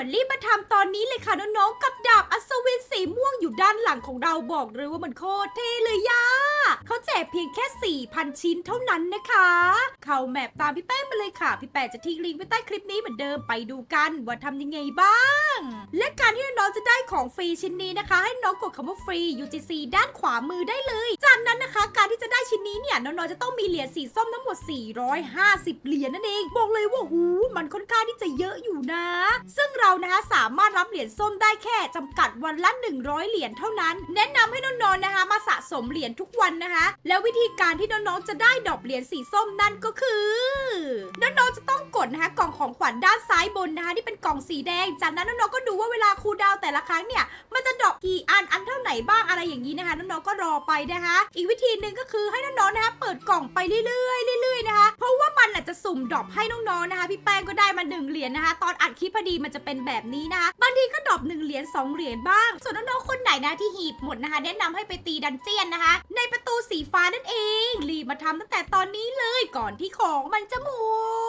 วนรีบมาทำตอนนี้เลยค่ะน้องๆกับดาบอัศวินสีม่วงอยู่ด้านหลังของเราบอกเลยว่ามันโคตรเท่เลยย่าเขาแจกเพียงแค่ 4,000 ชิ้นเท่านั้นนะคะ เข้าแมปตามพี่แป้งมาเลยค่ะ พี่แป้งจะทิ้งลิงก์ไว้ใต้คลิปนี้เหมือนเดิมไปดูกันว่าทำยังไงบ้าง และการที่น้องจะได้ของฟรีชิ้นนี้นะคะ ให้น้องกดคำว่าฟรี UGC ด้านขวามือได้เลย จากนั้นนะคะการที่จะได้ นี้เนี่ยน้องๆจะต้องมีเหรียญสีส้มทั้งหมด 450 เหรียญนั่นเอง บอกเลยว่าหูมันค่อนข้างที่จะเยอะอยู่นะ ซึ่งเรานะคะสามารถรับเหรียญส้มได้แค่จำกัดวันละ 100 เหรียญเท่านั้น แนะนำให้น้องๆนะคะ มาสะสมเหรียญทุกวันนะคะ แล้ววิธีการที่น้องๆจะได้ดอกเหรียญสีส้มนั่นก็คือ จะต้องกดนะคะกล่องของขวัญด้านซ้ายบนนะคะที่เป็นกล่องสีแดง จากนั้นน้องๆก็ดูว่าเวลาคูลดาวน์แต่ละครั้งเนี่ยมันจะดรอกกี่อันอันเท่าไหนบ้างอะไรอย่างนี้นะคะน้องๆก็รอไปนะคะ อีกวิธีหนึ่งก็คือให้น้องๆนะคะเปิดกล่องไปเรื่อยๆเรื่อยๆนะคะ เพราะว่ามันอาจจะสุ่มดรอปให้น้องๆนะคะพี่แป้งก็ได้มาหนึ่งเหรียญนะคะ ตอนอัดคลิปพอดีมันจะเป็นแบบนี้นะคะบางทีก็ดรอปหนึ่งเหรียญสองเหรียญบ้าง ส่วนน้องๆคนไหนนะที่หีบหมดนะคะ แนะนำให้ไปตีดันเจียนนะคะ ในประตูสีฟ้านั่นเองรีบมาทำตั้งแต่ตอนนี้เลยก่อนที่ของมันจะหมด